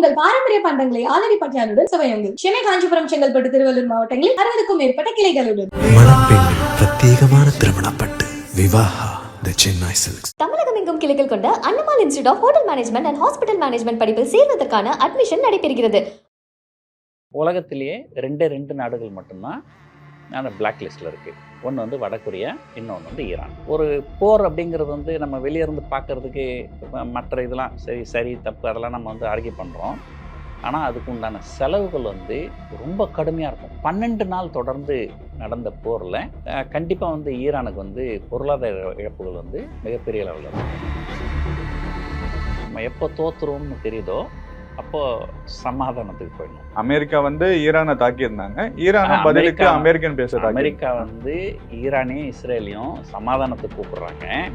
உங்கள் பாரம்பரிய பண்டங்களை ஆலடி பட்டியாருடன் சுவையுங்கள் சென்னை காஞ்சிபுரம் செங்கல்பட்டு திருவள்ளூர் மாவட்டங்களில் அறுபதுக்கும் மேற்பட்ட கிளைகளுடன். பிரத்யேகமான திருமணப்பட்டு விவாஹா த சென்னை சில்க்ஸ் தமிழகம் எங்கும் கிளைகள் கொண்ட Annammal institute of hotel management and hospital management படிப்பில் சேர்வதற்கான அட்மிஷன் நடைபெறுகிறது. உலகத்திலேயே ரெண்டே ரெண்டு நாடுகள் மட்டும்தான் ஆனால் பிளாக் லிஸ்ட்டில் இருக்குது ஒன்று வந்து வடகொரியா இன்னொன்று வந்து ஈரான். ஒரு போர் அப்படிங்கிறது வந்து நம்ம வெளியே இருந்து பார்க்கறதுக்கு மற்ற இதெல்லாம் சரி சரி தப்பு அதெல்லாம் நம்ம வந்து ஆர்கியூ பண்ணுறோம் ஆனால் அதுக்கு உண்டான செலவுகள் வந்து ரொம்ப கடுமையாக இருக்கும். பன்னெண்டு நாள் தொடர்ந்து நடந்த போரில் கண்டிப்பாக வந்து ஈரானுக்கு வந்து பொருளாதார இழப்புகள் வந்து மிகப்பெரிய லெவலில் இருக்கும் நம்ம எப்போ தோற்றுருவோம்னு தெரியுதோ அப்போது சமாதானத்துக்கு போயிடணும். அமெரிக்கா வந்து ஈரானை தாக்கியிருந்தாங்க. ஈரான ஆ, பதிலுக்கு அமெரிக்கா- அமெரிக்கன் பேச அமெரிக்கா வந்து ஈரானையும் இஸ்ரேலையும் சமாதானத்துக்கு கூப்பிடுறாங்க.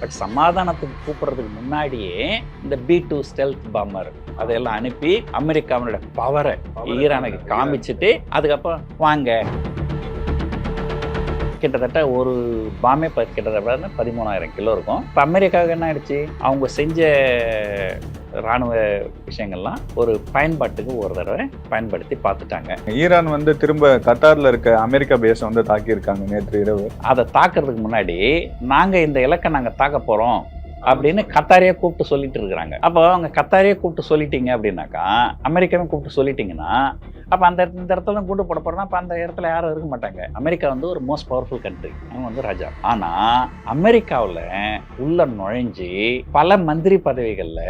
பட் சமாதானத்துக்கு கூப்பிடுறதுக்கு முன்னாடியே இந்த பி டூ ஸ்டெல்த் பாம்பர் அதையெல்லாம் அனுப்பி அமெரிக்காவோட பவரை ஈரானுக்கு காமிச்சிட்டு அதுக்கப்புறம் வாங்க. கிட்டத்தட்ட ஒரு பாமே கிட்டத்தட்ட பதிமூணாயிரம் கிலோ இருக்கும். இப்போ அமெரிக்காவுக்கு என்ன ஆயிடுச்சு? அவங்க செஞ்ச இராணுவ விஷயங்கள்லாம் ஒரு பயன்பாட்டுக்கு ஒரு தடவை பயன்படுத்தி பார்த்துட்டாங்க. ஈரான் வந்து திரும்ப கத்தார்ல இருக்க அமெரிக்கா பேஸை வந்து தாக்கியிருக்காங்க நேற்று இரவு. அதை தாக்குறதுக்கு முன்னாடி நாங்க இந்த இலக்கை நாங்க தாக்க போறோம் அப்படின்னு கத்தாரியே கூப்பிட்டு சொல்லிட்டு இருக்கிறாங்க. அப்போ அவங்க கத்தாரியே கூப்பிட்டு சொல்லிட்டீங்க அப்படின்னாக்கா அமெரிக்காவும் கூப்பிட்டு சொல்லிட்டீங்கன்னா அப்போ அந்த இந்த இடத்துல கூட்டு போட போறோம்னா அப்போ அந்த இடத்துல யாரும் இருக்க மாட்டாங்க. அமெரிக்கா வந்து ஒரு மோஸ்ட் பவர்ஃபுல் கண்ட்ரி அவங்க வந்து ராஜா. ஆனா அமெரிக்காவில் உள்ள நுழைஞ்சு பல மந்திரி பதவிகளில்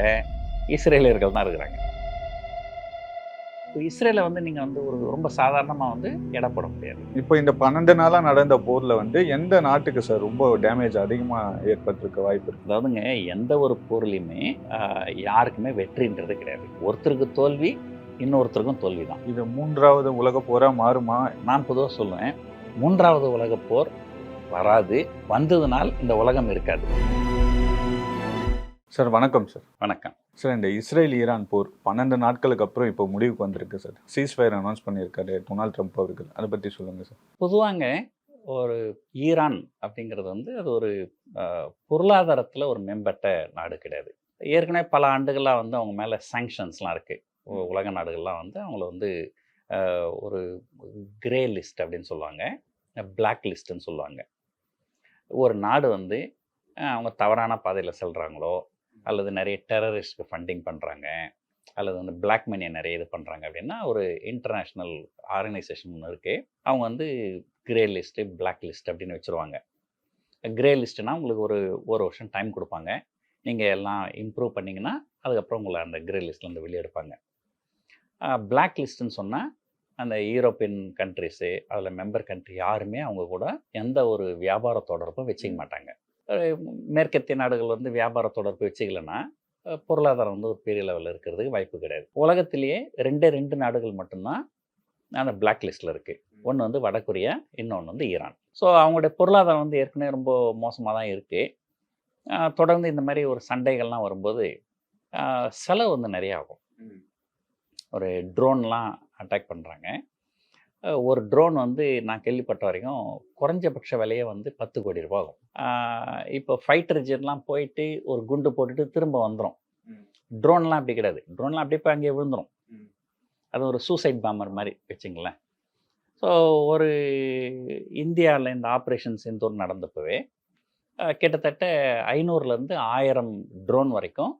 இஸ்ரேலியர்கள் தான் இருக்கிறாங்க. இப்போ இஸ்ரேலை வந்து நீங்க வந்து ஒரு ரொம்ப சாதாரணமா வந்து எடை போட முடியாது. இப்போ இந்த பன்னெண்டு நாளா நடந்த போர்ல வந்து எந்த நாட்டுக்கு சார் ரொம்ப டேமேஜ் அதிகமா ஏற்பட்டிருக்க வாய்ப்பு இருக்கு? அதாவதுங்க எந்த ஒரு பொருளையுமே ஆஹ், யாருக்குமே வெற்றின்றது கிடையாது. ஒருத்தருக்கு தோல்வி இன்னொருத்தருக்கும் தோல்வி தான் இது மூன்றாவது உலக போரா மாறுமா? நான் பொதுவாக சொல்லுவேன் மூன்றாவது உலகப் போர் வராது. வந்ததுனால் இந்த உலகம் இருக்காது. சார் வணக்கம் சார். வணக்கம். சார் இந்த இஸ்ரேல் ஈரான் போர் பன்னெண்டு நாட்களுக்கு அப்புறம் இப்போ முடிவுக்கு வந்திருக்கு சார் சீஸ் ஃபயர் அனௌன்ஸ் பண்ணியிருக்காரு டொனால்ட் ட்ரம்ப் அவர்கள் அதை பற்றி சொல்லுங்கள் சார் பொதுவாங்க ஒரு ஈரான் அப்படிங்கிறது வந்து அது ஒரு பொருளாதாரத்தில் ஒரு மேம்பட்ட நாடு கிடையாது. ஏற்கனவே பல ஆண்டுகளாக வந்து அவங்க மேலே சேங்ஷன்ஸ்லாம் இருக்குது உலக நாடுகள்லாம் வந்து அவங்கள வந்து ஒரு கிரே லிஸ்ட் அப்படின்னு சொல்லுவாங்க. பிளாக் லிஸ்ட்டுன்னு சொல்லுவாங்க. ஒரு நாடு வந்து அவங்க தவறான பாதையில் செல்கிறாங்களோ அல்லது நிறைய டெரரிஸ்ட்க்கு ஃபண்டிங் பண்ணுறாங்க அல்லது வந்து பிளாக் மணியை நிறைய இது பண்ணுறாங்க அப்படின்னா ஒரு இன்டர்நேஷ்னல் ஆர்கனைசேஷன் ஒன்று இருக்குது அவங்க வந்து கிரே லிஸ்ட்டு பிளாக் லிஸ்ட் அப்படின்னு வச்சுருவாங்க. கிரே லிஸ்ட்டுனா உங்களுக்கு ஒரு ஒரு வருஷம் டைம் கொடுப்பாங்க. நீங்கள் எல்லாம் இம்ப்ரூவ் பண்ணிங்கன்னா அதுக்கப்புறம் உங்களை அந்த கிரே லிஸ்ட்லேருந்து வெளியே எடுப்பாங்க. பிளாக் லிஸ்ட்டுன்னு சொன்னால் அந்த யூரோப்பியன் கண்ட்ரிஸு அதில் மெம்பர் கண்ட்ரி யாருமே அவங்க கூட எந்த ஒரு வியாபார தொடர்பும் வச்சுக்க மாட்டாங்க. மேற்கத்திய நாடுகள் வந்து வியாபார தொடர்பு வச்சுக்கலன்னா பொருளாதாரம் வந்து ஒரு பெரிய லெவலில் இருக்கிறதுக்கு வாய்ப்பு கிடையாது. உலகத்திலேயே ரெண்டே ரெண்டு நாடுகள் மட்டும்தான் அந்த பிளாக் லிஸ்ட்டில் இருக்குது ஒன்று வந்து வடகொரியா இன்னொன்று வந்து ஈரான். ஸோ அவங்களுடைய பொருளாதாரம் வந்து ஏற்கனவே ரொம்ப மோசமாக தான் இருக்குது தொடர்ந்து இந்த மாதிரி ஒரு சண்டைகள்லாம் வரும்போது செலவு வந்து நிறைய ஆகும். ஒரு ட்ரோன்லாம் அட்டாக் பண்ணுறாங்க ஒரு ட்ரோன் வந்து நான் கேள்விப்பட்ட வரைக்கும் குறைஞ்சபட்ச விலையே வந்து பத்து கோடி ரூபா ஆகும். இப்போ ஃபைட்டர் ஜெட்லாம் போயிட்டு ஒரு குண்டு போட்டுட்டு திரும்ப வந்துடும் ட்ரோன்லாம் அப்படி கிடையாது. ட்ரோன்லாம் அப்படியே போய் அங்கேயே விழுந்துடும் அது ஒரு சூசைட் பாம்பர் மாதிரி வச்சுங்களேன். ஸோ ஒரு இந்தியாவில் இந்த ஆப்ரேஷன் சிந்தூர் நடந்தப்பவே கிட்டத்தட்ட ஐநூறுலேருந்து ஆயிரம் ட்ரோன் வரைக்கும்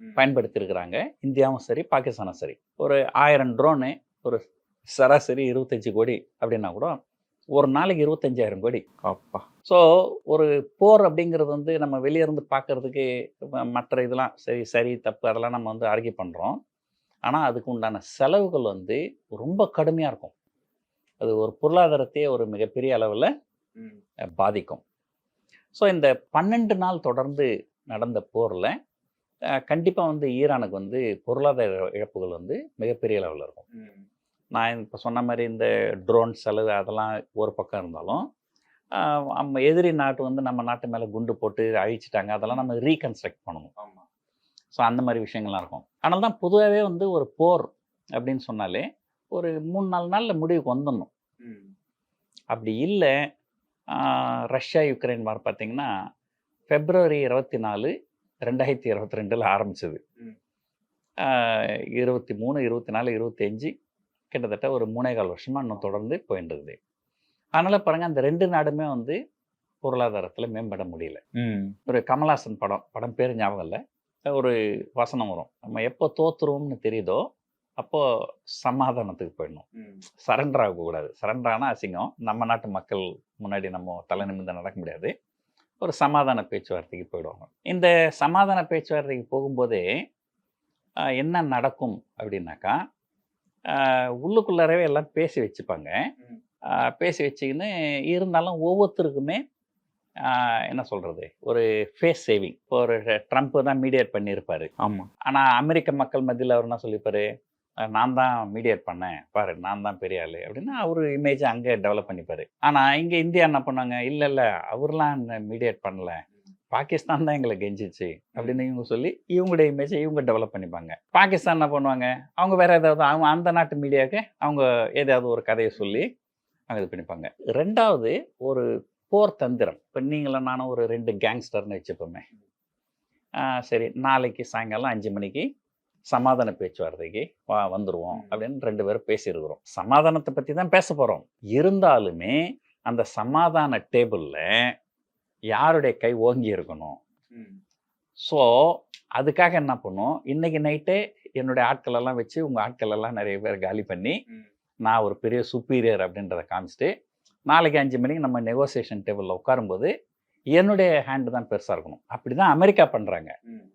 பயன்படுத்தியிருக்கிறாங்க. இந்தியாவும் சரி பாகிஸ்தானும் சரி. ஒரு ஆயிரம் ட்ரோனு ஒரு சராசரி இருபத்தஞ்சி கோடி அப்படின்னா கூட ஒரு நாளைக்கு இருபத்தஞ்சாயிரம் கோடி. அப்பா. ஸோ ஒரு போர் அப்படிங்கிறது வந்து நம்ம வெளியே இருந்து பார்க்கறதுக்கு மற்ற இதெல்லாம் சரி சரி தப்பு அதெல்லாம் நம்ம வந்து ஆர்கியூ பண்ணுறோம் ஆனால் அதுக்கு உண்டான செலவுகள் வந்து ரொம்ப கடுமையாக இருக்கும். அது ஒரு பொருளாதாரத்தையே ஒரு மிகப்பெரிய அளவில் பாதிக்கும். ஸோ இந்த பன்னெண்டு நாள் தொடர்ந்து நடந்த போரில் கண்டிப்பாக வந்து ஈரானுக்கு வந்து பொருளாதார இழப்புகள் வந்து மிகப்பெரிய லெவலில் இருக்கும். நான் இப்போ சொன்ன மாதிரி இந்த ட்ரோன் செலவு அதெல்லாம் ஒரு பக்கம் இருந்தாலும் நம்ம எதிரி நாட்டு வந்து நம்ம நாட்டு மேலே குண்டு போட்டு அழிச்சிட்டாங்க. அதெல்லாம் நம்ம ரீகன்ஸ்ட்ரக்ட் பண்ணணும். ஸோ அந்த மாதிரி விஷயங்கள்லாம் இருக்கும். அதனால தான் பொதுவாகவே வந்து ஒரு போர் அப்படின்னு சொன்னாலே ஒரு மூணு நாலு நாளில் முடிவுக்கு வந்துடணும். அப்படி இல்லை ரஷ்யா யுக்ரைன் வார் பார்த்தீங்கன்னா ஃபெப்ரவரி இருபத்தி நாலு ரெண்டாயிரத்தி இருபத்தி ரெண்டில் ஆரம்பிச்சது. இருபத்தி மூணு இருபத்தி நாலு இருபத்தஞ்சி கிட்டத்தட்ட ஒரு மூணே கால் வருஷமாக இன்னும் தொடர்ந்து போயிட்டு இருக்குது அதனால் பாருங்கள் அந்த ரெண்டு நாடுமே வந்து பொருளாதாரத்தில் மேம்பட முடியல. ஒரு கமல்ஹாசன் படம் படம் பேர் ஞாபகம் இல்லை. ஒரு வசனம் வரும். நம்ம எப்போ தோத்துருவோம்னு தெரியுதோ அப்போ சமாதானத்துக்கு போயிடணும். சரண்டர் ஆகக்கூடாது. சரண்டர் ஆனால் அசிங்கம். நம்ம நாட்டு மக்கள் முன்னாடி நம்ம தலை நிமிர்ந்து நடக்க முடியாது. ஒரு சமாதான பேச்சுவார்த்தைக்கு போயிடுவாங்க. இந்த சமாதான பேச்சுவார்த்தைக்கு போகும்போதே என்ன நடக்கும் அப்படின்னாக்கா உள்ளுக்குள்ளாரவே எல்லாம் பேசி வச்சுப்பாங்க. பேசி வச்சுக்கின்னு இருந்தாலும் ஒவ்வொருத்தருக்குமே என்ன சொல்கிறது ஒரு ஃபேஸ் சேவிங் இப்போ ஒரு ட்ரம்ப் தான் மீடியேட் பண்ணியிருப்பாரு. ஆமா. ஆனால் அமெரிக்க மக்கள் மத்தியில் அவர் என்ன சொல்லிப்பாரு அஹ் நான் தான் மீடியேட் பண்ணேன். பாரு நான் தான் பெரிய ஆளு. அப்படின்னு அவர் இமேஜை அங்கே டெவலப் பண்ணிப்பாரு. ஆனால் இங்கே இந்தியா என்ன பண்ணாங்க இல்லை இல்லை அவர்லாம் மீடியேட் பண்ணல. பாகிஸ்தான் தான் எங்களை கெஞ்சிச்சு அப்படின்னு இவங்க சொல்லி இவங்களுடைய இமேஜை இவங்க டெவலப் பண்ணிப்பாங்க. பாகிஸ்தான் என்ன பண்ணுவாங்க? அவங்க வேற ஏதாவது அவங்க அந்த நாட்டு மீடியாவுக்கு அவங்க ஏதாவது ஒரு கதையை சொல்லி அவங்க இது பண்ணிப்பாங்க. ரெண்டாவது ஒரு போர் தந்திரம். இப்போ நீங்களும் நானும் ஒரு ரெண்டு கேங்ஸ்டர்னு வச்சுப்போமே. சரி நாளைக்கு சாயங்காலம் அஞ்சு மணிக்கு சமாதான பேச்சுவார்த்தைக்கு வா வந்துருவோம் அப்படின்னு ரெண்டு பேரும் பேசியிருக்கிறோம். சமாதானத்தை பற்றி தான் பேச போகிறோம் இருந்தாலுமே அந்த சமாதான டேபிளில் யாருடைய கை ஓங்கி இருக்கணும்? ஸோ அதுக்காக என்ன பண்ணும்? இன்னைக்கு நைட்டே என்னுடைய ஆட்கள் எல்லாம் வச்சு உங்கள் ஆட்கள் எல்லாம் நிறைய பேர் காலி பண்ணி நான் ஒரு பெரிய சுப்பீரியர் அப்படின்றத காமிச்சிட்டு நாளைக்கு அஞ்சு மணிக்கு நம்ம நெகோசியேஷன் டேபிளில் உட்காரும்போது என்னுடைய ஹேண்டு தான் பெருசாக இருக்கணும். அப்படி தான் அமெரிக்கா பண்ணுறாங்க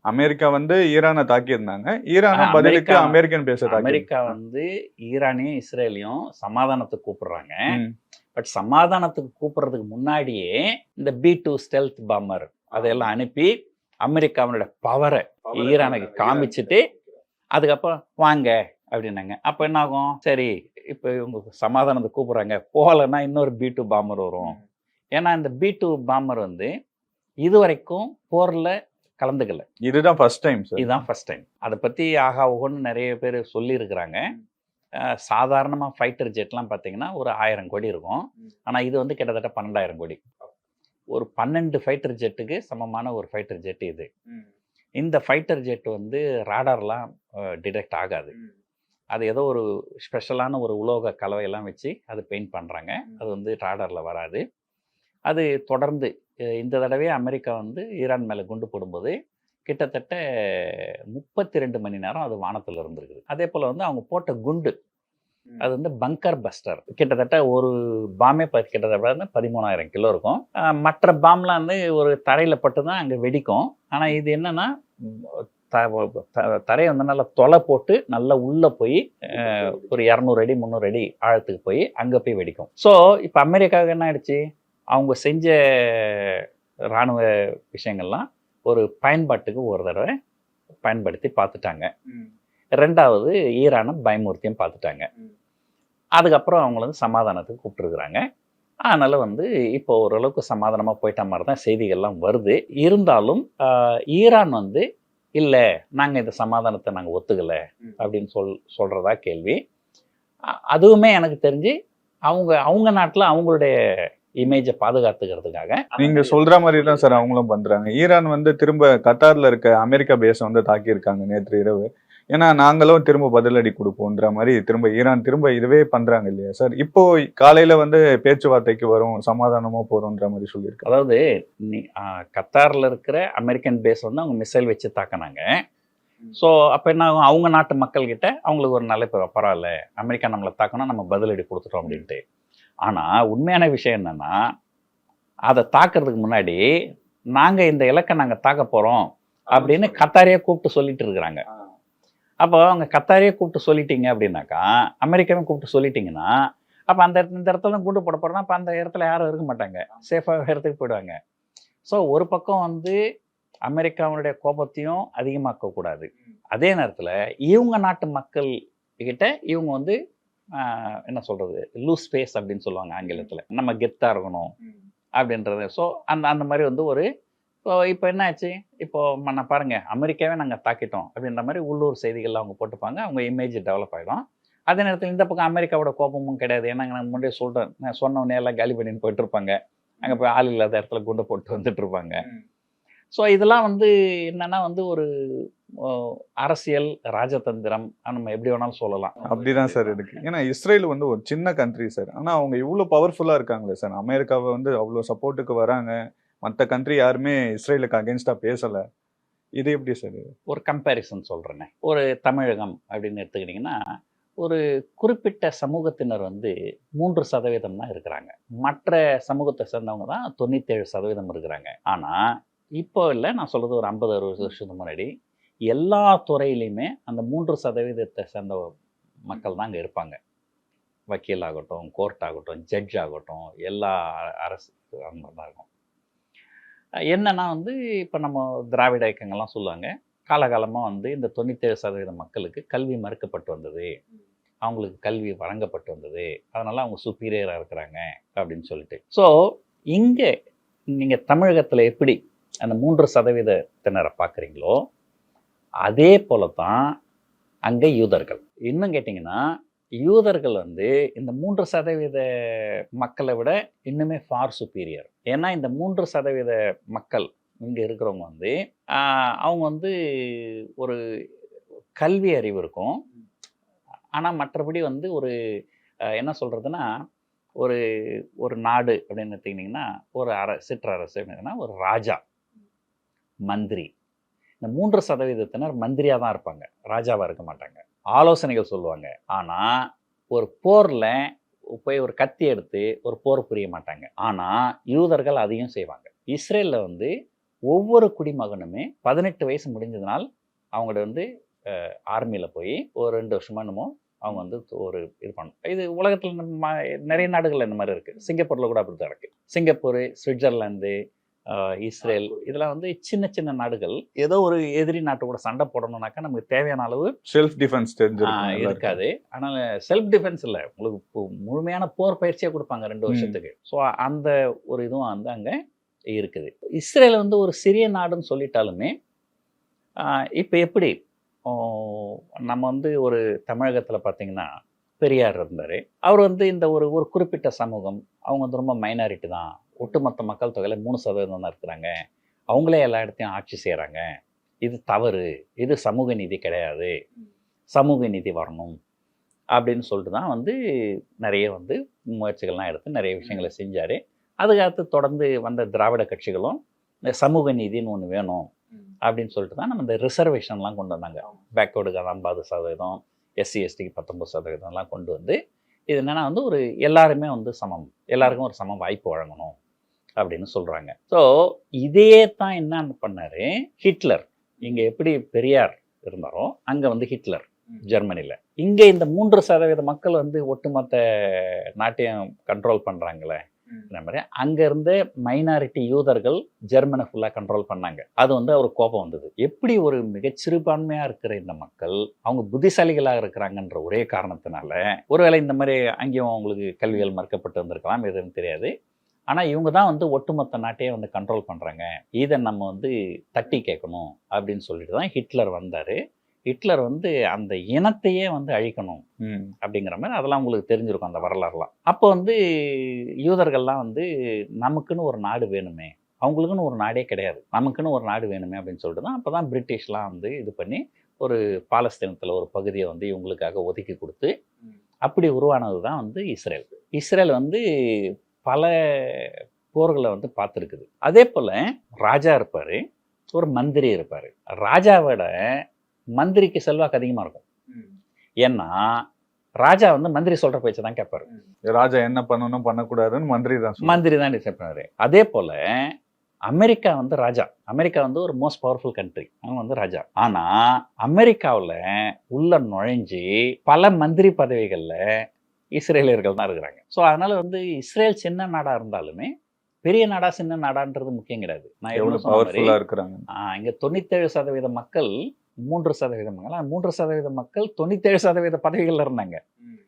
அமெரிக்கா வந்து ஈரானை தாக்கியிருந்தாங்க. ஈரான ஆ, பதிலுக்கு அமெரிக்கா- அமெரிக்கன் பேச தாக்கி அமெரிக்கா வந்து ஈரானையும் இஸ்ரேலையும் சமாதானத்துக்கு கூப்பிடுறாங்க. பட் சமாதானத்துக்கு கூப்பிடுறதுக்கு முன்னாடியே இந்த பி டூ ஸ்டெல்த் பாமர் அதையெல்லாம் அனுப்பி அமெரிக்காவினோட பவரை ஈரானுக்கு காமிச்சிட்டு அதுக்கப்புறம் வாங்க அப்படின்னாங்க. அப்போ என்ன ஆகும்? சரி இப்போ இவங்க சமாதானத்தை கூப்பிடுறாங்க. போகலைன்னா இன்னொரு பி டூ பாமர் வரும். ஏன்னா இந்த பி டூ பாமர் வந்து இதுவரைக்கும் போரில் கலந்துக்கல. இதுதான் ஃபர்ஸ்ட் டைம் இதுதான் ஃபர்ஸ்ட் டைம் அதை பற்றி ஆகா ஓகோன்னு நிறைய பேர் சொல்லியிருக்கிறாங்க. சாதாரணமாக ஃபைட்டர் ஜெட்லாம் பார்த்தீங்கன்னா ஒரு ஆயிரம் கோடி இருக்கும். ஆனால் இது வந்து கிட்டத்தட்ட பன்னெண்டாயிரம் கோடி. ஒரு பன்னெண்டு ஃபைட்டர் ஜெட்டுக்கு சமமான ஒரு ஃபைட்டர் ஜெட் இது. இந்த ஃபைட்டர் ஜெட் வந்து ராடார்லாம் டிடெக்ட் ஆகாது. அது ஏதோ ஒரு ஸ்பெஷலான ஒரு உலோக கலவையெல்லாம் வச்சு அது பெயிண்ட் பண்ணுறாங்க அது வந்து ராடாரில் வராது. அது தொடர்ந்து இந்த தடவை அமெரிக்கா வந்து ஈரான் மேலே குண்டு போடும்போது கிட்டத்தட்ட முப்பத்தி ரெண்டு மணி நேரம் அது வானத்தில் இருந்திருக்குது. அதே போல் வந்து அவங்க போட்ட குண்டு அது வந்து பங்கர் பஸ்டர். கிட்டத்தட்ட ஒரு பாமே கிட்டத்தட்ட பதிமூணாயிரம் கிலோ இருக்கும். மற்ற பாம்லாம் வந்து ஒரு தரையில் பட்டு தான் அங்கே வெடிக்கும். ஆனால் இது என்னன்னா தரையை வந்து நல்லா தொலை போட்டு நல்லா உள்ளே போய் ஒரு இரநூறு அடி முந்நூறு அடி ஆழத்துக்கு போய் அங்கே போய் வெடிக்கும். ஸோ இப்போ அமெரிக்காவுக்கு என்ன ஆயிடுச்சு? அவங்க செஞ்ச இராணுவ விஷயங்கள்லாம் ஒரு பயன்பாட்டுக்கு ஒரு தடவை பயன்படுத்தி பார்த்துட்டாங்க. ரெண்டாவது ஈரானை பயமுறுத்தியும் பார்த்துட்டாங்க. அதுக்கப்புறம் அவங்கள வந்து சமாதானத்துக்கு கூப்பிட்டுருக்குறாங்க. அதனால் வந்து இப்போ ஓரளவுக்கு சமாதானமாக போயிட்ட மாதிரி தான் செய்திகள்லாம் வருது. இருந்தாலும் ஈரான் வந்து இல்லை நாங்கள் இந்த சமாதானத்தை நாங்கள் ஒத்துக்கலை அப்படின்னு சொல் சொல்கிறதா கேள்வி. அதுவுமே எனக்கு தெரிஞ்சு அவங்க அவங்க நாட்டில் அவங்களுடைய இமேஜை பாதுகாத்துக்கிறதுக்காக. நீங்க சொல்ற மாதிரி தான் சார் அவங்களும் பண்றாங்க. ஈரான் வந்து திரும்ப கத்தார்ல இருக்க அமெரிக்கா பேஸை வந்து தாக்கியிருக்காங்க நேற்று இரவு. ஏன்னா நாங்களும் திரும்ப பதிலடி கொடுப்போன்ற மாதிரி திரும்ப ஈரான் திரும்ப இதுவே பண்றாங்க இல்லையா சார்? இப்போ காலையில வந்து பேச்சுவார்த்தைக்கு வரும் சமாதானமா போறோம்ன்ற மாதிரி சொல்லியிருக்காங்க. அதாவது நீ கத்தாரில் இருக்கிற அமெரிக்கன் பேஸ் வந்து அவங்க மிசைல் வச்சு தாக்கினாங்க. ஸோ அப்போ என்ன ஆகும்? அவங்க நாட்டு மக்கள்கிட்ட அவங்களுக்கு ஒரு நல்ல பரவாயில்ல அமெரிக்கா நம்மளை தாக்கணும் நம்ம பதிலடி கொடுத்துட்டோம் அப்படின்ட்டு. ஆனால் உண்மையான விஷயம் என்னன்னா அதை தாக்குறதுக்கு முன்னாடி நாங்கள் இந்த இலக்கை நாங்கள் தாக்க போகிறோம் அப்படின்னு கத்தாரியே கூப்பிட்டு சொல்லிட்டு இருக்கிறாங்க. அப்போ அவங்க கத்தாரியே கூப்பிட்டு சொல்லிட்டீங்க அப்படின்னாக்கா அமெரிக்காவும் கூப்பிட்டு சொல்லிட்டீங்கன்னா அப்போ அந்த இடத்துல- இந்த இடத்துல குண்டு போட போகிறோம்னா அப்போ அந்த இடத்துல யாரும் இருக்க மாட்டாங்க. சேஃபாக இடத்துக்கு போயிடுவாங்க. ஸோ ஒரு பக்கம் வந்து அமெரிக்காவுடைய கோபத்தையும் அதிகமாக்க கூடாது அதே நேரத்தில் இவங்க நாட்டு மக்கள் கிட்ட இவங்க வந்து என்ன சொல்றது? லூஸ் ஸ்பேஸ் அப்படின்னு சொல்லுவாங்க ஆங்கிலத்தில். நம்ம கெத்தாக இருக்கணும் அப்படின்றது. ஸோ அந்த அந்த மாதிரி வந்து ஒரு இப்போ இப்போ என்ன ஆச்சு? இப்போ ம- நான் பாருங்க அமெரிக்காவே நாங்கள் தாக்கிட்டோம் அப்படின்ற மாதிரி உள்ளூர் செய்திகள் அவங்க போட்டுப்பாங்க அவங்க இமேஜ் டெவலப் ஆகிடும் அதே நேரத்தில் இந்த பக்கம் அமெரிக்காவோட கோபமும் கிடையாது. ஏன்னா நான் முன்னாடியே சொல்கிறேன் நான் சொன்னவனே எல்லாம் காலி பண்ணின்னு போயிட்டு இருப்பாங்க அங்கே போய் ஆள் இல்லாத இடத்துல குண்டை போட்டு வந்துட்டு இருப்பாங்க ஸோ இதெல்லாம் வந்து என்னன்னா வந்து ஒரு அரசியல் ராஜதந்திரம் நம்ம எப்படி வேணாலும் சொல்லலாம். அப்படிதான் சார் இருக்கு. ஏன்னா இஸ்ரேல் வந்து ஒரு சின்ன கண்ட்ரி சார். ஆனா அவங்க இவ்வளவு பவர்ஃபுல்லா இருக்காங்களே சார். அமெரிக்காவை வந்து அவ்வளவு சப்போர்ட்டுக்கு வராங்க. மத்த கண்ட்ரி யாருமே இஸ்ரேலுக்கு அகேன்ஸ்டா பேசல. இது எப்படி சார்? ஒரு கம்பேரிசன் சொல்கிறேனே ஒரு தமிழகம் அப்படின்னு எடுத்துக்கிட்டிங்கன்னா ஒரு குறிப்பிட்ட சமூகத்தினர் வந்து மூன்று சதவீதம் தான் இருக்கிறாங்க. மற்ற சமூகத்தை சேர்ந்தவங்க தான் தொண்ணூத்தேழு சதவீதம் இருக்கிறாங்க. ஆனால் இப்போ இல்லை நான் சொல்கிறது ஒரு ஐம்பது அறுபது வருஷத்துக்கு முன்னாடி. எல்லா துறையிலையுமே அந்த மூன்று சதவீதத்தை சேர்ந்த மக்கள் தான் அங்கே இருப்பாங்க. வக்கீல் ஆகட்டும் கோர்ட் ஆகட்டும் ஜட்ஜ் ஆகட்டும் எல்லா அரசு அந்த மாதிரி தான் இருக்கும். என்னென்னா வந்து இப்போ நம்ம திராவிட இயக்கங்கள்லாம் சொல்லுவாங்க காலகாலமாக வந்து இந்த தொண்ணூத்தேழு சதவீத மக்களுக்கு கல்வி மறுக்கப்பட்டு வந்தது. அவங்களுக்கு கல்வி வழங்கப்பட்டு வந்தது. அதனால் அவங்க சுப்பீரியராக இருக்கிறாங்க அப்படின்னு சொல்லிட்டு. ஸோ இங்கே நீங்கள் தமிழகத்தில் எப்படி அந்த மூன்று சதவீதத்தினரை பார்க்குறீங்களோ அதே போல தான் அங்கே யூதர்கள். இன்னும் கேட்டிங்கன்னா யூதர்கள் வந்து இந்த மூன்று சதவீத மக்களை விட இன்னுமே ஃபார் சுப்பீரியர் ஏன்னா இந்த மூன்று சதவீத மக்கள் இங்கே இருக்கிறவங்க வந்து அவங்க வந்து ஒரு கல்வி அறிவு இருக்கும். ஆனால் மற்றபடி வந்து ஒரு என்ன சொல்கிறதுனா ஒரு ஒரு நாடு அப்படின்னு எடுத்துக்கிட்டிங்கன்னா ஒரு அர சிற்றரசு அப்படின்னா ஒரு ராஜா. மந்திரி. இந்த மூன்று சதவீதத்தினர் மந்திரியாக தான் இருப்பாங்க. ராஜாவாக இருக்க மாட்டாங்க. ஆலோசனைகள் சொல்லுவாங்க. ஆனால் ஒரு போரில் போய் ஒரு கத்தி எடுத்து ஒரு போர் புரிய மாட்டாங்க. ஆனால் யூதர்கள் அதையும் செய்வாங்க. இஸ்ரேலில் வந்து ஒவ்வொரு குடிமகனுமே பதினெட்டு வயசு முடிஞ்சதுனால் அவங்களோட வந்து ஆர்மியில் போய் ஒரு ரெண்டு வருஷமா என்னமோ அவங்க வந்து ஒரு இது பண்ணும். இது உலகத்தில் நிறைய நாடுகள் இந்த மாதிரி இருக்குது சிங்கப்பூரில் கூட அப்படி தான் இருக்குது சிங்கப்பூர் சுவிட்சர்லாந்து இஸ்ரேல் இதெல்லாம் வந்து சின்ன சின்ன நாடுகள். ஏதோ ஒரு எதிரி நாட்டு கூட சண்டை போடணும்னாக்கா நமக்கு தேவையான அளவு செல்ஃப் டிஃபென்ஸ் இருக்காது. ஆனால் செல்ஃப் டிஃபென்ஸ் இல்லை. உங்களுக்கு முழுமையான போர் பயிற்சியாக கொடுப்பாங்க ரெண்டு. வருஷத்துக்கு. ஸோ அந்த ஒரு இதுவும் வந்து அங்கே இருக்குது. இஸ்ரேல் வந்து ஒரு சிறிய நாடுன்னு சொல்லிட்டாலுமே இப்போ எப்படி? நம்ம வந்து ஒரு தமிழகத்தில் பார்த்தீங்கன்னா பெரியார் இருந்தார். அவர் வந்து இந்த ஒரு ஒரு குறிப்பிட்ட சமூகம் அவங்க வந்து ரொம்ப மைனாரிட்டி தான். ஒட்டுமொத்த மக்கள் தொகையில் மூணு சதவீதம் தான் இருக்கிறாங்க. அவங்களே எல்லா இடத்தையும் ஆட்சி செய்கிறாங்க இது தவறு. இது சமூக நீதி கிடையாது. சமூக நீதி வரணும். அப்படின்னு சொல்லிட்டு தான் வந்து நிறைய வந்து முயற்சிகள்லாம் எடுத்து நிறைய விஷயங்களை செஞ்சார். அதுக்கடுத்து தொடர்ந்து வந்த திராவிட கட்சிகளும் இந்த சமூக நீதின்னு ஒன்று வேணும் அப்படின்னு சொல்லிட்டு தான் நம்ம இந்த ரிசர்வேஷன்லாம் கொண்டு வந்தாங்க. பேக்வேர்டுக்கு ஐம்பது சதவீதம் எஸ்சி எஸ்டிக்கு பத்தொம்பது சதவீதம்லாம் கொண்டு வந்து இது என்னென்னா வந்து ஒரு எல்லாருமே வந்து சமம். எல்லாருக்கும் ஒரு சம வாய்ப்பு வழங்கணும். அப்படின்னு சொல்கிறாங்க ஸோ இதே தான் என்ன பண்ணார்? ஹிட்லர். இங்கே எப்படி பெரியார் இருந்தாரோ அங்கே வந்து ஹிட்லர் ஜெர்மனியில் இங்கே இந்த மூன்று சதவீத மக்கள் வந்து ஒட்டுமொத்த நாட்டையும் கண்ட்ரோல் பண்ணுறாங்களே இந்த மாதிரி. அங்கே இருந்த மைனாரிட்டி யூதர்கள் ஜெர்மனை ஃபுல்லாக கண்ட்ரோல் பண்ணாங்க. அது வந்து அவர் கோபம் வந்தது. எப்படி ஒரு மிகச் சிறுபான்மையாக இருக்கிற இந்த மக்கள் அவங்க புத்திசாலிகளாக இருக்கிறாங்கன்ற ஒரே காரணத்தினால ஒருவேளை இந்த மாதிரி அங்கேயும் அவங்களுக்கு கல்விகள் மறுக்கப்பட்டு வந்திருக்கலாம் எதுவும் தெரியாது. ஆனால் இவங்க தான் வந்து ஒட்டுமொத்த நாட்டையே வந்து கண்ட்ரோல் பண்ணுறாங்க இதை நம்ம வந்து தட்டி கேட்கணும் அப்படின்னு சொல்லிட்டு தான் ஹிட்லர் வந்தார். ஹிட்லர் வந்து அந்த இனத்தையே வந்து அழிக்கணும். அப்படிங்கிற மாதிரி அதெல்லாம் உங்களுக்கு தெரிஞ்சிருக்கும் அந்த வரலாறுலாம். அப்போ வந்து யூதர்கள்லாம் வந்து நமக்குன்னு ஒரு நாடு வேணுமே அவங்களுக்குன்னு ஒரு நாடே கிடையாது. நமக்குன்னு ஒரு நாடு வேணுமே அப்படின்னு சொல்லிட்டு தான் அப்போ தான் பிரிட்டிஷ்லாம் வந்து இது பண்ணி ஒரு பாலஸ்தீனத்தில் ஒரு பகுதியை வந்து இவங்களுக்காக ஒதுக்கி கொடுத்து அப்படி உருவானது தான் வந்து இஸ்ரேல். இஸ்ரேல் வந்து பல போர்களை வந்து பார்த்துருக்குது. அதே போல் ராஜா இருப்பார் ஒரு மந்திரி இருப்பார். ராஜாவோட மந்திரிக்கு செல்வாக்கு அதிகமாக இருக்கும். ஏன்னா ராஜா வந்து மந்திரி சொல்கிற பேச்சை தான் கேட்பாரு ராஜா என்ன பண்ணணும் பண்ணக்கூடாதுன்னு மந்திரி தான். மந்திரி தான் டிசைட் பண்ணுவாரு. அதே போல அமெரிக்கா வந்து ராஜா. அமெரிக்கா வந்து ஒரு மோஸ்ட் பவர்ஃபுல் கண்ட்ரி அவங்க வந்து ராஜா. ஆனா அமெரிக்காவுல உள்ள நுழைஞ்சு பல மந்திரி பதவிகள்ல இஸ்ரேலியர்கள் தான் இருக்கிறாங்க. ஸோ அதனால வந்து இஸ்ரேல் சின்ன நாடா இருந்தாலுமே பெரிய நாடா சின்ன நாடான்றது முக்கியம் கிடையாது. நான் எவ்வளவு எவ்வளவு சொன்ன மாதிரி, பவர்ஃபுல்லா இருக்கிறாங்க. ஆஹ் இங்க தொண்ணூத்தேழு சதவீத மக்கள் மூன்று சதவீத மக்கள் மூன்று சதவீத மக்கள் தொண்ணூத்தேழு சதவீத பதவிகள்ல இருந்தாங்க.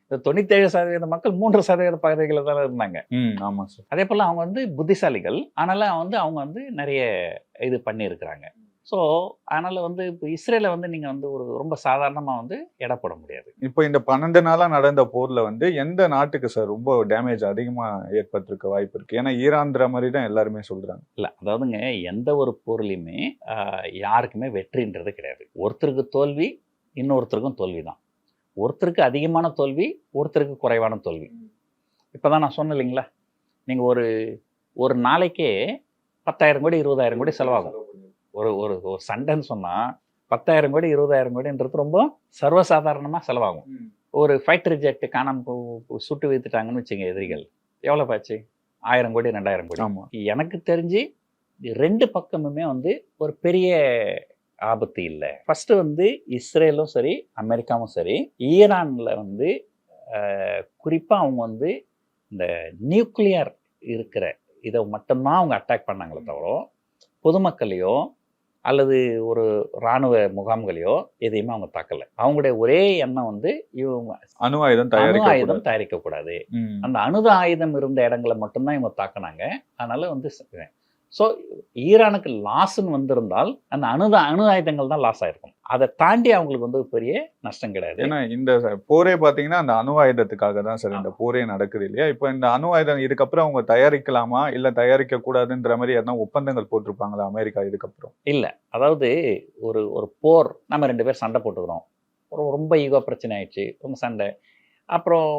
இந்த தொண்ணூத்தேழு சதவீத மக்கள் மூன்று சதவீத பதவிகளில் தான் இருந்தாங்க. ம் ஆமா சார் அதே போல் அவங்க வந்து புத்திசாலிகள். ஆனாலும் வந்து அவங்க வந்து நிறைய இது பண்ணியிருக்கிறாங்க. ஸோ அதனால் வந்து இப்போ இஸ்ரேலை வந்து நீங்கள் வந்து ஒரு ரொம்ப சாதாரணமாக வந்து எடை போட முடியாது. இப்போ இந்த பன்னெண்டு நாளா நடந்த போர்ல வந்து எந்த நாட்டுக்கு சார் ரொம்ப டேமேஜ் அதிகமா ஏற்பட்டிருக்க வாய்ப்பு இருக்கு? ஏன்னா ஈரான்ற மாதிரி தான் எல்லாருமே சொல்றாங்க. இல்லை அதாவதுங்க எந்த ஒரு பொருளையுமே ஆஹ், யாருக்குமே வெற்றின்றது கிடையாது. ஒருத்தருக்கு தோல்வி இன்னொருத்தருக்கும் தோல்வி தான் ஒருத்தருக்கு அதிகமான தோல்வி ஒருத்தருக்கு குறைவான தோல்வி. இப்போ தான் நான் சொன்னேன் இல்லைங்களா? நீங்கள் ஒரு ஒரு நாளைக்கே பத்தாயிரம் கோடி இருபதாயிரம் கோடி செலவாகும். ஒரு ஒரு ஒரு சண்டைன்னு சொன்னால் பத்தாயிரம் கோடி இருபதாயிரம் கோடின்றது ரொம்ப சர்வசாதாரணமாக செலவாகும். ஒரு ஃபைட்டர் ஜெட் காணாம போ- போ- சுட்டு வைத்துட்டாங்கன்னு வச்சுங்க எதிரிகள். எவ்வளோ பாச்சு ஆயிரம் கோடி ரெண்டாயிரம் கோடி. ஆமா. எனக்கு தெரிஞ்சு ரெண்டு பக்கமுமே வந்து ஒரு பெரிய ஆபத்து இல்லை. ஃபர்ஸ்ட் வந்து இஸ்ரேலும் சரி அமெரிக்காவும் சரி ஈரானில் வந்து குறிப்பாக அவங்க வந்து இந்த நியூக்ளியர் இருக்கிற இதை மட்டும்தான் அவங்க அட்டாக் பண்ணாங்களே தவிர பொதுமக்களையோ அல்லது ஒரு இராணுவ முகாம்களையோ எதையுமே அவங்க தாக்கலை. அவங்களுடைய ஒரே எண்ணம் வந்து இவங்க அணு ஆயுதம் அணு ஆயுதம் தயாரிக்கக்கூடாது. அந்த அணுத ஆயுதம் இருந்த இடங்களை மட்டும்தான் இவங்க தாக்குனாங்க. அதனால வந்து ஸோ ஈரானுக்கு லாஸ்ன்னு வந்திருந்தால் அந்த அணுத அணு ஆயுதங்கள் தான் லாஸ் ஆயிருக்கும். அதை தாண்டி அவங்களுக்கு வந்து பெரிய நஷ்டம் கிடையாது. ஏன்னா இந்த போரே பாத்தீங்கன்னா அந்த அணு ஆயுதத்துக்காக தான் சார் இந்த போரே நடக்குது இல்லையா? இப்போ இந்த அணு ஆயுதம் இதுக்கப்புறம் அவங்க தயாரிக்கலாமா இல்ல தயாரிக்க கூடாதுன்ற மாதிரி எதனா ஒப்பந்தங்கள் போட்டிருப்பாங்களா அமெரிக்கா இதுக்கப்புறம்? அதாவது ஒரு ஒரு போர் நம்ம ரெண்டு பேர் சண்டை போட்டுக்கிறோம். ரொம்ப ஈகோ பிரச்சனை ஆயிடுச்சு ரொம்ப சண்டை. அப்புறம்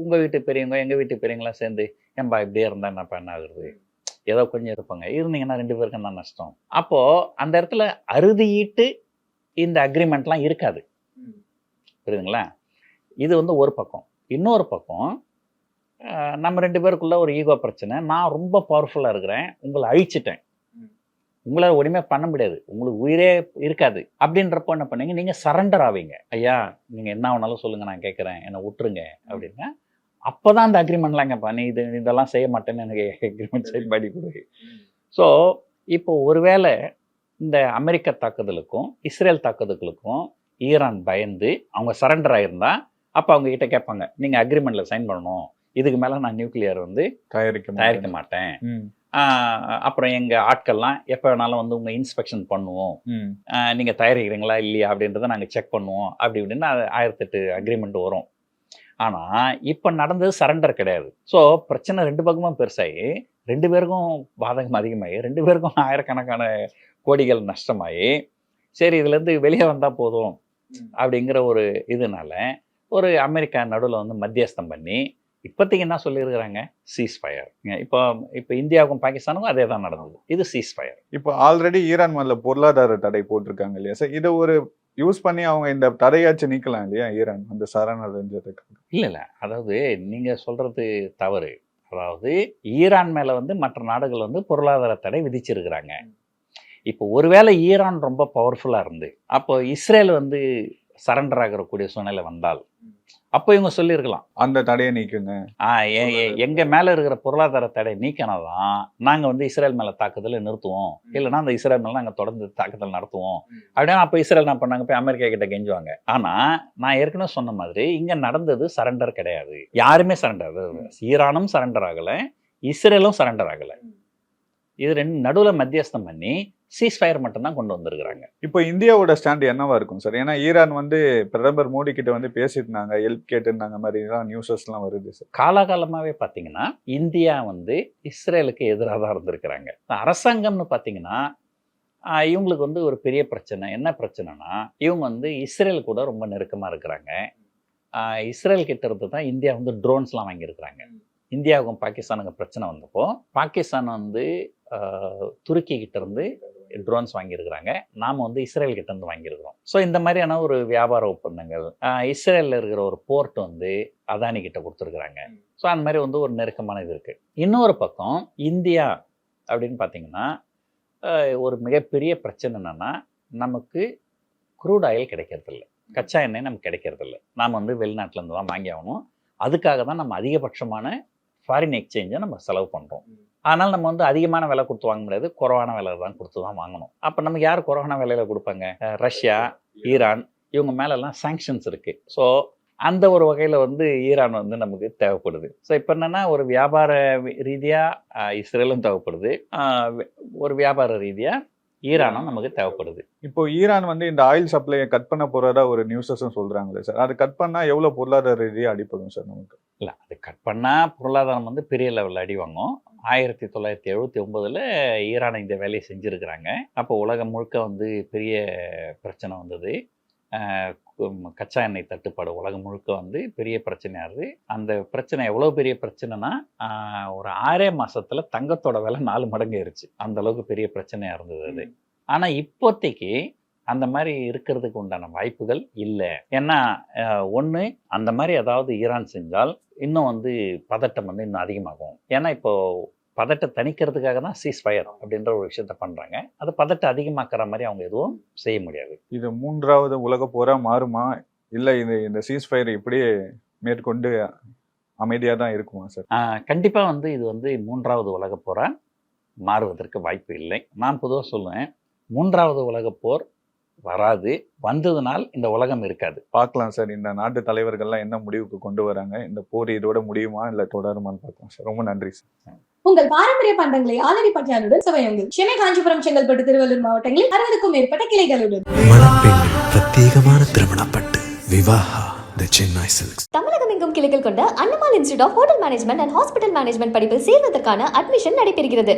உங்கள் வீட்டு பெரியவங்க எங்கள் வீட்டு பெரியவங்களாம் சேர்ந்து ஏன்பா இப்படியே இருந்தால் என்னப்பா என்ன ஆகுறது? ஏதோ கொஞ்சம் இருப்பாங்க. இருந்தீங்கன்னா ரெண்டு பேருக்கும் தான் நஷ்டம். அப்போது அந்த இடத்துல அறுதியிட்டு இந்த அக்ரிமெண்ட்லாம் இருக்காது. புரியுதுங்களா? இது வந்து ஒரு பக்கம். இன்னொரு பக்கம் நம்ம ரெண்டு பேருக்குள்ள ஒரு ஈகோ பிரச்சனை. நான் ரொம்ப பவர்ஃபுல்லாக இருக்கிறேன். உங்களை அழிச்சிட்டேன். உங்களால் ஒன்றுமே பண்ண முடியாது. உங்களுக்கு உயிரே இருக்காது. அப்படின்றப்போ என்ன பண்ணீங்க? நீங்கள் சரண்டர் ஆவீங்க. ஐயா நீங்கள் என்ன வேணாலும் சொல்லுங்கள் நான் கேட்குறேன். என்னை விட்டுருங்க. அப்படின்னா அப்போ தான் அந்த அக்ரிமெண்ட்லாம் கேட்பா நீ இது இதெல்லாம் செய்ய மாட்டேன்னு எனக்கு அக்ரிமெண்ட் சைன் பண்ணி கொடு. ஸோ இப்போ ஒருவேளை இந்த அமெரிக்க தாக்குதலுக்கும் இஸ்ரேல் தாக்குதலுக்கும் ஈரான் பயந்து அவங்க சரண்டர் ஆயிருந்தா அப்போ அவங்க கிட்ட கேட்பாங்க நீங்கள் அக்ரிமெண்ட்டில் சைன் பண்ணணும். இதுக்கு மேலே நான் நியூக்ளியர் வந்து தயாரிக்க தயாரிக்க. மாட்டேன். அப்புறம் எங்கள் ஆட்கள்லாம் எப்போ வேணாலும் வந்து உங்கள் இன்ஸ்பெக்ஷன் பண்ணுவோம். நீங்கள் தயாரிக்கிறீங்களா இல்லையா அப்படின்றத நாங்கள் செக் பண்ணுவோம். அப்படி இப்படின்னு அது ஆயிரத்தெட்டு அக்ரிமெண்ட் வரும். ஆனால் இப்போ நடந்தது சரண்டர் கிடையாது. ஸோ பிரச்சனை ரெண்டு பக்கமும் பெருசாகி ரெண்டு பேருக்கும் பாதகம் அதிகமாகி ரெண்டு பேருக்கும் ஆயிரக்கணக்கான கோடிகள் நஷ்டமாகி சரி இதுலேருந்து வெளியே வந்தால் போதும் அப்படிங்கிற ஒரு இதனால ஒரு அமெரிக்கா நடுவில் வந்து மத்தியஸ்தம் பண்ணி இப்போதைக்கு என்ன சொல்லியிருக்கிறாங்க? சீஸ் ஃபயர் இப்போ இப்போ இந்தியாவுக்கும் பாகிஸ்தானுக்கும் அதே தான் நடந்தது. இது சீஸ் ஃபயர் இப்போ ஆல்ரெடி ஈரான் மேல பொருளாதார தடை போட்டிருக்காங்க இல்லையா? சார் இதை ஒரு யூஸ் பண்ணி அவங்க இந்த தடையாச்சும் நீக்கலாம் இல்லையா ஈரான்? அந்த சரணடைஞ்சதுக்கு இல்லை இல்லை. அதாவது நீங்கள் சொல்கிறது தவறு. அதாவது ஈரான் மேலே வந்து மற்ற நாடுகள் வந்து பொருளாதார தடை விதிச்சிருக்கிறாங்க. இப்போ ஒருவேளை ஈரான் ரொம்ப பவர்ஃபுல்லாக இருந்து அப்போ இஸ்ரேல் வந்து சரண்டர் ஆகக்கூடிய சூழ்நிலை வந்தால் அப்போ இவங்க சொல்லியிருக்கலாம் அந்த தடையை நீக்குங்க. ஆ எ- எ- எங்க மேல இருக்கிற பொருளாதார தடை நீக்கினாதான் நாங்க வந்து இஸ்ரேல் மேல தாக்குதலை நிறுத்துவோம். இல்லைன்னா அந்த இஸ்ரேல் மேல நாங்க தொடர்ந்து தாக்குதல் நடத்துவோம். அப்படின்னா அப்ப இஸ்ரேல் என்ன பண்ணாங்க? போய் அமெரிக்கா கிட்ட கெஞ்சுவாங்க. ஆனா நான் ஏற்கனவே சொன்ன மாதிரி இங்க நடந்தது சரண்டர் கிடையாது. யாருமே சரண்டர் ஈரானும் சரண்டர் ஆகல இஸ்ரேலும் சரண்டர் ஆகல. இது ரெண்டு நடுவுல மத்தியஸ்தம் பண்ணி சீஸ் ஃபயர் மட்டும்தான் கொண்டு வந்திருக்கிறாங்க. இப்போ இந்தியாவோட ஸ்டாண்ட் என்னவா இருக்கும் சார் ஏன்னா ஈரான் வந்து பிரதமர் மோடி கிட்ட வந்து பேசியிருந்தாங்க ஹெல்ப் கேட்டிருந்தாங்க மாதிரி எல்லாம் நியூஸஸ் எல்லாம் வருது சார் காலாகாலமாகவே பார்த்தீங்கன்னா இந்தியா வந்து இஸ்ரேலுக்கு எதிராக தான் இருந்திருக்கிறாங்க. அரசாங்கம்னு பார்த்தீங்கன்னா இவங்களுக்கு வந்து ஒரு பெரிய பிரச்சனை. என்ன பிரச்சனைனா இவங்க வந்து இஸ்ரேல் கூட ரொம்ப நெருக்கமாக இருக்கிறாங்க. இஸ்ரேல் கிட்ட இருந்து தான் இந்தியா வந்து ட்ரோன்ஸ்லாம் வாங்கியிருக்கிறாங்க. இந்தியாவுக்கும் பாகிஸ்தானுக்கும் பிரச்சனை வந்தப்போ பாகிஸ்தான் வந்து துருக்கி கிட்ட இருந்து ட்ரோன்ஸ் வாங்கியிருக்கிறாங்க. நாம் வந்து இஸ்ரேல் கிட்ட இருந்து வாங்கியிருக்கிறோம். ஸோ இந்த மாதிரியான ஒரு வியாபார ஒப்பந்தங்கள் இஸ்ரேல்ல இருக்கிற ஒரு போர்ட் வந்து அதானி கிட்ட கொடுத்துருக்குறாங்க. ஸோ அந்த மாதிரி வந்து ஒரு நெருக்கமான இது இருக்குது இன்னொரு பக்கம் இந்தியா அப்படின்னு பார்த்தீங்கன்னா ஒரு மிகப்பெரிய பிரச்சனை என்னன்னா நமக்கு க்ரூட் ஆயில் கிடைக்கிறதில்ல. கச்சா எண்ணெய் நமக்கு கிடைக்கிறதில்ல. நாம் வந்து வெளிநாட்டிலேருந்து தான் வாங்கி ஆகணும். அதுக்காக தான் நம்ம அதிகபட்சமான ஃபாரின் எக்ஸ்சேஞ்சை நம்ம செலவு பண்ணுறோம் ஆனால் நம்ம வந்து அதிகமான விலை கொடுத்து வாங்க முடியாது. குறைவான விலை தான் கொடுத்து தான் வாங்கணும். அப்போ நமக்கு யார் குறைவான விலையில் கொடுப்பாங்க? ரஷ்யா ஈரான் இவங்க மேலெல்லாம் சாங்ஷன்ஸ் இருக்குது ஸோ அந்த ஒரு வகையில் வந்து ஈரான் வந்து நமக்கு தேவைப்படுது. ஸோ இப்போ என்னென்னா ஒரு வியாபார ரீதியாக இஸ்ரேலும் தேவைப்படுது. ஒரு வியாபார ரீதியாக ஈரானும் நமக்கு தேவைப்படுது. இப்போ ஈரான் வந்து இந்த ஆயில் சப்ளையை கட் பண்ண போறதா ஒரு நியூஸஸும் சொல்றாங்களே சார் அது கட் பண்ணா எவ்வளவு பொருளாதார ரீதியா அடிப்படும் சார் நமக்கு? இல்லை அது கட் பண்ணால் பொருளாதாரம் வந்து பெரிய லெவலில் அடி வாங்கும். ஆயிரத்தி தொள்ளாயிரத்தி எழுபத்தி ஒம்போதில் ஈரான் இந்த வேலையை செஞ்சுருக்கிறாங்க. அப்போ உலகம் முழுக்க வந்து பெரிய பிரச்சனை வந்தது. கச்சா எண்ணெய் தட்டுப்பாடு உலகம் முழுக்க வந்து பெரிய பிரச்சனையாகுது அந்த பிரச்சனை எவ்வளோ பெரிய பிரச்சனைனா ஒரு ஆறே மாசத்துல தங்கத்தோட விலை நாலு மடங்கு ஏறிச்சு. அந்த அளவுக்கு பெரிய பிரச்சனையாக இருந்தது அது. ஆனால் இப்போதைக்கு அந்த மாதிரி இருக்கிறதுக்கு உண்டான வாய்ப்புகள் இல்லை. ஏன்னா ஒன்று அந்த மாதிரி ஏதாவது ஈரான் செஞ்சால் இன்னும் வந்து பதட்டம் வந்து இன்னும் அதிகமாகும். ஏன்னா இப்போ பதட்டை தணிக்கிறதுக்காக தான் சீஸ் ஃபயர் அப்படின்ற ஒரு விஷயத்த பண்ணுறாங்க அது பதட்டை அதிகமாக்குற மாதிரி அவங்க எதுவும் செய்ய முடியாது. இது மூன்றாவது உலக போரா மாறுமா? இல்ல இது இந்த சீஸ் ஃபயர் இப்படியே மேற்கொண்டு அமைதியா தான் இருக்குமா சார் கண்டிப்பாக வந்து இது வந்து மூன்றாவது உலகப் போரா மாறுவதற்கு வாய்ப்பு இல்லை. நான் பொதுவாக சொல்லுவேன் மூன்றாவது உலகப் போர் வராது. வந்ததுனால் இந்த உலகம் இருக்காது. பார்க்கலாம் சார். இந்த நாட்டு தலைவர்கள்லாம் என்ன முடிவுக்கு கொண்டு வராங்க? இந்த போர் இதோட முடியுமா? இல்ல தொடருமான்னு பார்க்கலாம் சார். ரொம்ப நன்றி சார். உங்கள் பாரம்பரிய பண்டங்களை ஆலடி பட்டியானுடன் சுவையுங்கள் சென்னை காஞ்சிபுரம் செங்கல்பட்டு திருவள்ளூர் மாவட்டங்களில் அறுபதுக்கும் மேற்பட்ட கிளைகளுடன் பிரத்யேகமான திருமணப்பட்டு. Vivaha the Chennai silks. தமிழகம் எங்கும் கிளைகள் கொண்ட Annammal institute of hotel management and hospital management படிப்பில் சேர்வதற்கான அட்மிஷன் நடைபெறுகிறது.